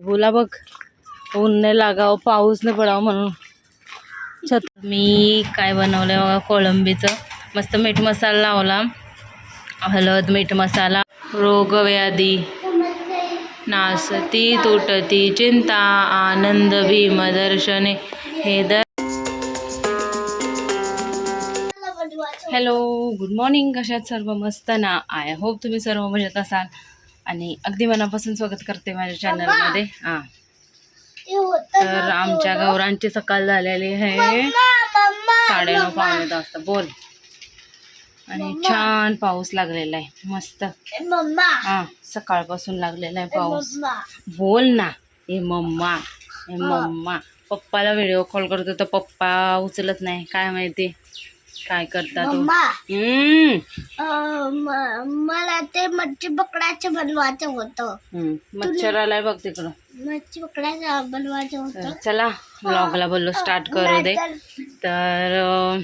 बोला बघ. ऊन नाही लागावं पाऊस नाही पडावं म्हणून. छत मी काय बनवलं बघा कोळंबीचं. मस्त मीठ मसाला लावला. हळद मीठ मसाला रोगव्याधी नासती तुटती चिंता आनंद भीम दर्शने. हे दर हॅलो गुड मॉर्निंग कशात सर्व मस्त ना? आय होप तुम्ही सर्व मजेत असाल. आणि अगदी मनापासून स्वागत करते माझ्या चॅनलमध्ये. हां. तर आमच्या गौरांची सकाळ झालेली आहे. साडेनऊ पावणे दहा वाजता. बोल. आणि छान पाऊस लागलेला आहे. मस्त. हा सकाळपासून लागलेला आहे पाऊस. बोल ना. हे मम्मा. हे. मम्मा. पप्पाला व्हिडिओ कॉल करतो तर पप्पा उचलत नाही. काय माहिती? काय करता तो? मम्मा. हम्म. अं, म- मला ते मच्छी पकडायचं बनवायचं होतं. हम्म. मच्छर आलाय बघ तिकडं. मच्छी पकडायचं बनवायचं तर होतं. चला ब्लॉगला बोललो स्टार्ट करू दे. नाहीतर- तर अं,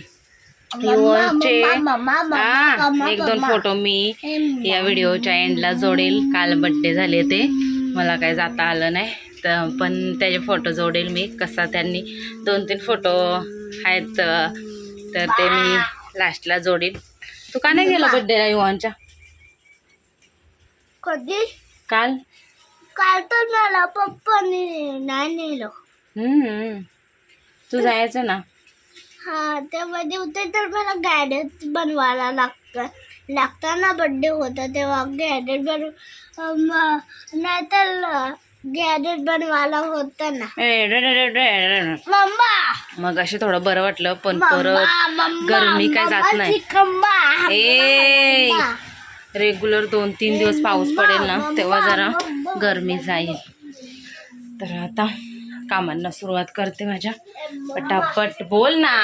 मम्मा, युवनचे मम्मा, मम्मा, मम्मा, हा मम्मा, एक दोन मम्मा. फोटो मी हे या व्हिडिओच्या एंडला जोडेल. काल बड्डे झाले ते मला काय जाता आलं नाही. तर पण त्याचे फोटो जोडेल मी. कसा त्यांनी दोन तीन फोटो आहेत अं, तर ते मी लास्टला जोडेल तू का नाही गेला बड्डेला युवांच्या कधी? काल? काल तर मला पप्पाने नाही नेलं. हम्म. तू जायचं ना? हा त्यामध्ये होते तर मला गॅडेट बनवायला लागतं. लागताना बड्डे होता तेव्हा गॅडेट बनव अं, नाहीतर गॅडेट बनवायला होता ना ए, रे, रे, रे, रे, रे, रे. मम्मा मग असे थोडं बरं वाटलं पण परत गरमी काय जात नाही. ए. रेग्युलर दोन तीन दिवस पाऊस पडेल ना तेव्हा जरा. गरमी जाईल तर आता कामांना सुरुवात करते माझ्या पटापट बोल ना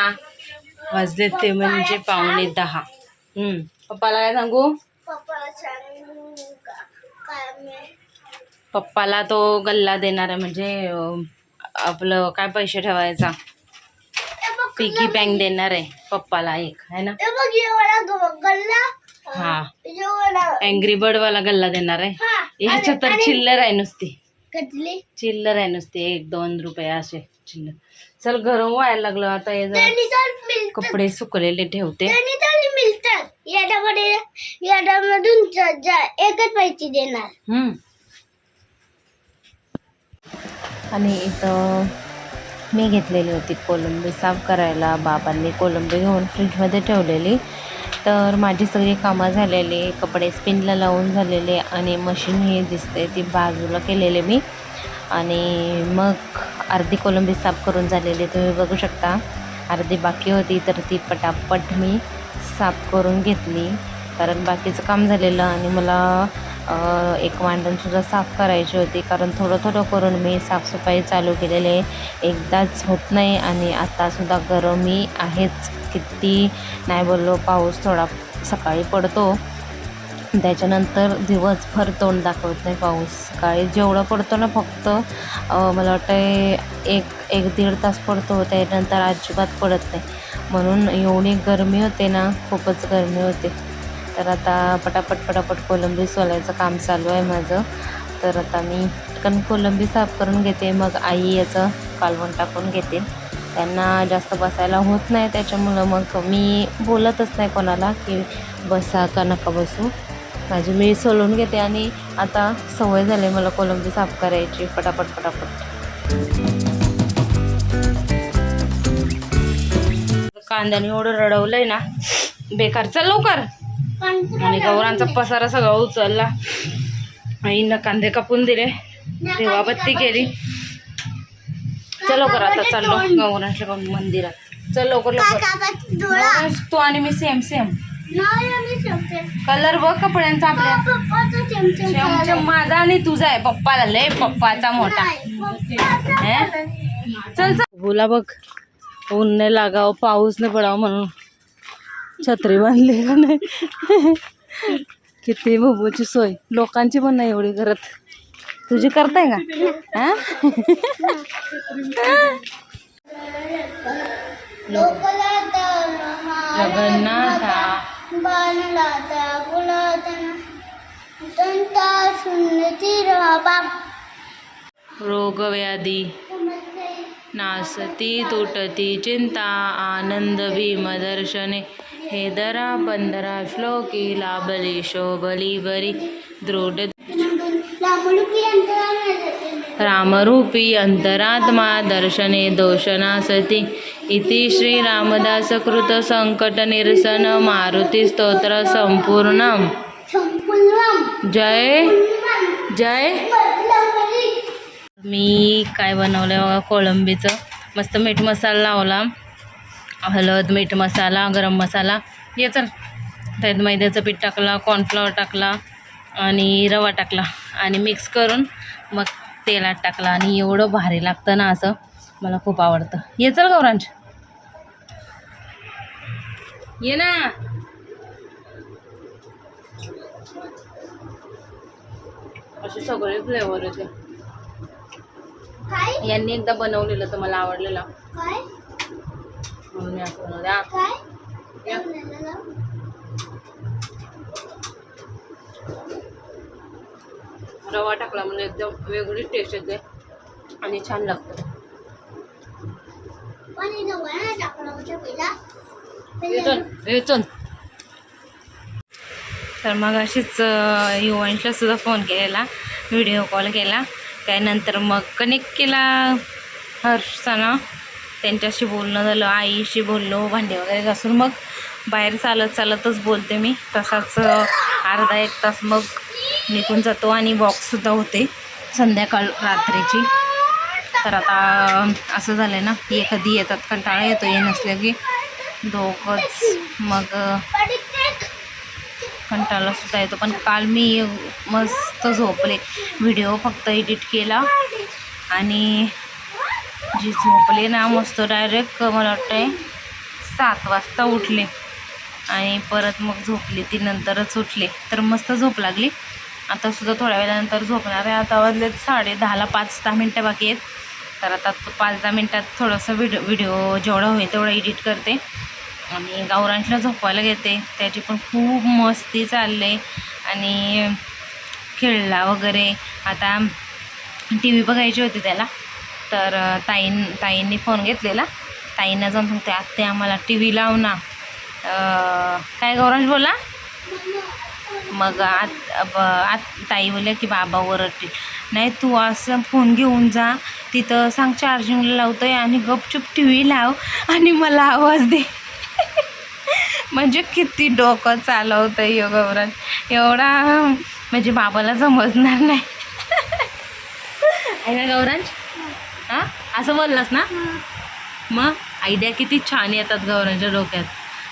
वाजले ते म्हणजे पावणे दहा हम्म. पप्पाला काय सांगू पप्पाला सांग का- काय मी- पप्पाला तो गल्ला देणार आहे म्हणजे आपलं काय पैसे ठेवायचा? पिगी बँक देणार आहे पप्पाला एक है ना? हे. हा अँग्री बर्ड वाला गल्ला देणार आहे. हा ह्याच्यात तर चिल्लर आहे नुसती. चिल्लर आहे नुसते एक दोन रुपये असे चिल्लर. चल गरम व्हायला लागलं आता हे जरा कपडे सुकलेले ठेवते. ज- एकच पैसे देणार हम्म. आणि इथं मी घेतलेली होती कोलंबी साफ करायला. बाबांनी कोलंबी घेऊन फ्रीजमध्ये ठेवलेली. तर माझी सगळी कामं झालेली कपडे स्पिनला लावून झालेले आणि मशीन ही दिसते ती बाजूला केलेली मी. आणि मग अर्धी कोलंबी साफ करून झालेली तुम्ही बघू शकता. अर्धी बाकी होती तर ती पटापट मी साफ करून घेतली. कारण बाकीचं काम झालेलं आणि मला एक वांडणसुद्धा साफ करायची होती. कारण थोडं थोडं करून मी साफसफाई चालू केलेली आहे. एकदाच होत नाही आणि आत्तासुद्धा गरमी आहेच. किती नाही बोललो पाऊस थोडा सकाळी पडतो. त्याच्यानंतर दिवसभर तोंड दाखवत नाही पाऊस. सकाळी जेवढं पडतो ना फक्त मला वाटतं एक एक दीड तास पडतो. त्यानंतर अजिबात पडत नाही. म्हणून एवढी गरमी होते ना खूपच गरमी होते. तर आता पटापट पटापट कोलंबी सोलायचं काम चालू आहे माझं. तर आता मी पटकन कोलंबी साफ करून घेते. मग आई याचं कालवण टाकून घेते. त्यांना जास्त बसायला होत नाही त्याच्यामुळं मग मी बोलतच नाही कोणाला की बसा का नका बसू. माझी मी सोलून घेते आणि आता सवय झाली मला कोलंबी साफ करायची पटापट पटापट. कांद्याने एवढं रडवलंय ना. बेकार. चल लवकर. आणि गौरांचा पसारा सगळा उचलला. आईनं कांदे कापून दिले. देवाबत्ती केली. चल लवकर आता चाललो गौरांच्या मंदिरात. चल लवकर लवकर. तू आणि मी सेम सेम कलर बघ कपड्यांचा आपल्या. माझा आणि तुझा आहे. पप्पाला लय पप्पाचा मोठा. हे? चल चल. बोला बघ. ऊन नाही लागावं पाऊस नाही पडावं म्हणून. छत्री बांधली का नाही किती बुबूची सोय. लोकांची पण नाही एवढी करत तुझी करताय का? बाप रोगव्याधी. नासती, तुटती, चिंता, आनंद, भीमदर्शने. हे दरा पंधरा श्लोकी लाभली शोभली बरी दृढ रामरूपी अंतरात्मा दर्शने दोषनासती इति श्री रामदास कृत संकट निरसन मारुती स्तोत्र संपूर्ण जय जय. मी काय बनवलं बघा कोळंबीचं. मस्त मीठ मसाला लावला. हळद मीठ मसाला गरम मसाला ये चल. त्यात मैद्याचं पीठ टाकला कॉर्नफ्लॉवर टाकला आणि रवा टाकला आणि मिक्स करून मग तेलात टाकला. आणि एवढं भारी लागतं ना असं. मला खूप आवडतं. ये चल गौरांश. ये ना. असे सगळे फ्लेवर होते यांनी एकदा बनवलेलं तर मला आवडलेलं. म्हणून मी असं. रवा टाकला म्हणजे एकदम वेगळी टेस्ट येते आणि छान लागतं. तर मग अशीच युवांशला सुद्धा फोन केलेला व्हिडिओ कॉल केला. त्यानंतर मग कनेक्ट केला हर्षानं. त्यांच्याशी बोलणं झालं आईशी बोललो भांडे वगैरे घासून मग बाहेर चालत चालतच बोलते मी. तसाच अर्धा एक तास मग निघून जातो आणि वॉकसुद्धा होते संध्याकाळ रात्रीची. तर आता असं झालं आहे ना की कधी येतात कंटाळा येतो ये नसलं की दोघंच मग कंटाळासुद्धा येतो. पण काल मी मस्त झोपले. व्हिडिओ फक्त एडिट केला आणि जी झोपले ना मस्त डायरेक्ट मला वाटतंय सात वाजता उठले. आणि परत मग झोपली ती नंतरच उठले. तर मस्त झोप लागली. आता सुद्धा थोड्या वेळानंतर झोपणार आहे. आता वाजले साडे दहाला पाच दहा मिनटं बाकी आहेत. तर आता पाच दहा मिनटात थोडंसं व्हिडिओ व्हिडिओ जेवढा होईल तेवढं एडिट करते. आणि गावरांशला झोपवायला घेते. त्याची पण खूप मस्ती चालले आणि खेळला वगैरे. आता टी व्ही बघायची होती त्याला. तर ताईं ताईंनी फोन घेतलेला. ताईंना जाऊन सांगते आत्ते आम्हाला टी व्ही लाव ना. काय गौरांश बोला. मग आत आत ताई बोलल्या की बाबा ओरडतील नाही तू असं फोन घेऊन जा. तिथं सांग चार्जिंगला लावतोय आणि गपचूप टी व्ही लाव आणि मला आवाज दे. म्हणजे किती डोकं चालवतं यो गौराज एवढा म्हणजे बाबाला समजणार नाही. आहे ना गौरांश हां? असं बोललास ना? मग? आयडिया किती छान येतात गौरांच्या डोक्यात.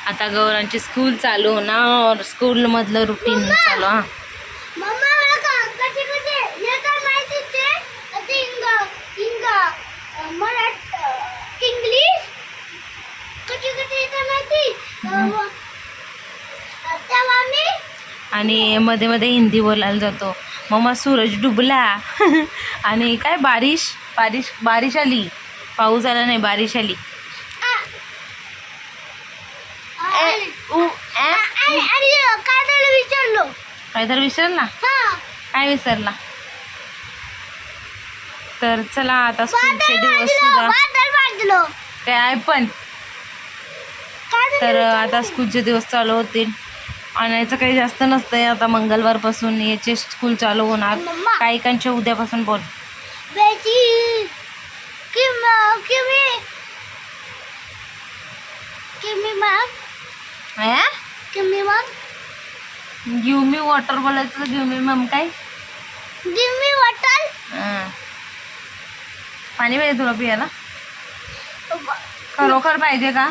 आता गौरांची स्कूल चालू होणार. स्कूलमधलं रुटीन चालू हां. आणि मध्ये मध्ये हिंदी बोलायला जातो. मम्मा सूरज डुबला. आणि काय बारिश? बारिश बारिश आली. पाऊस आला नाही बारिश आली. काय तर विसरला हा काय विसरला? तर चला आता स्कूलचे दिवस सुद्धा काय पण. तर? आता स्कूलचे दिवस चालू होतील. आणायचं काही जास्त नसतंय आता मंगळवारपासून याचे स्कूल चालू होणार. काही काहींच्या उद्यापासून बोल. बेची किम किमी किमी मॅम हा किमी मॅम गिव मी वॉटर बोलायचं गिव मी मम काय? गिव मी वॉटर हा. पाणी पाहिजे तुला पियाला? खरोखर पाहिजे का?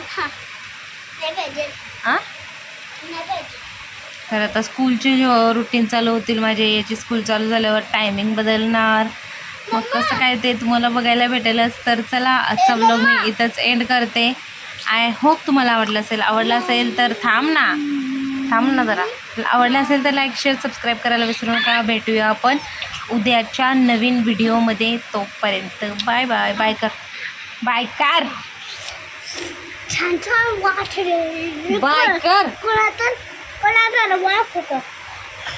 हा. तर आता स्कूलचे रुटीन चालू होतील माझे. याची स्कूल चालू झाल्यावर टायमिंग बदलणार. मग कसं काय ते तुम्हाला बघायला भेटेलच. तर चला आजचा ब्लॉग मी इथंच एंड करते. आय होप तुम्हाला आवडलं असेल. आवडलं असेल तर थांब ना. थांब ना जरा. आवडलं असेल तर लाईक शेअर सबस्क्राईब करायला विसरू नका. भेटूया आपण उद्याच्या नवीन व्हिडिओमध्ये तोपर्यंत. बाय बाय बाय कर. बाय कर. छान छान वाटले बाय कर. कोणाचं कोणाचं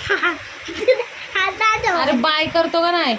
अरे बाय करतो का नाही?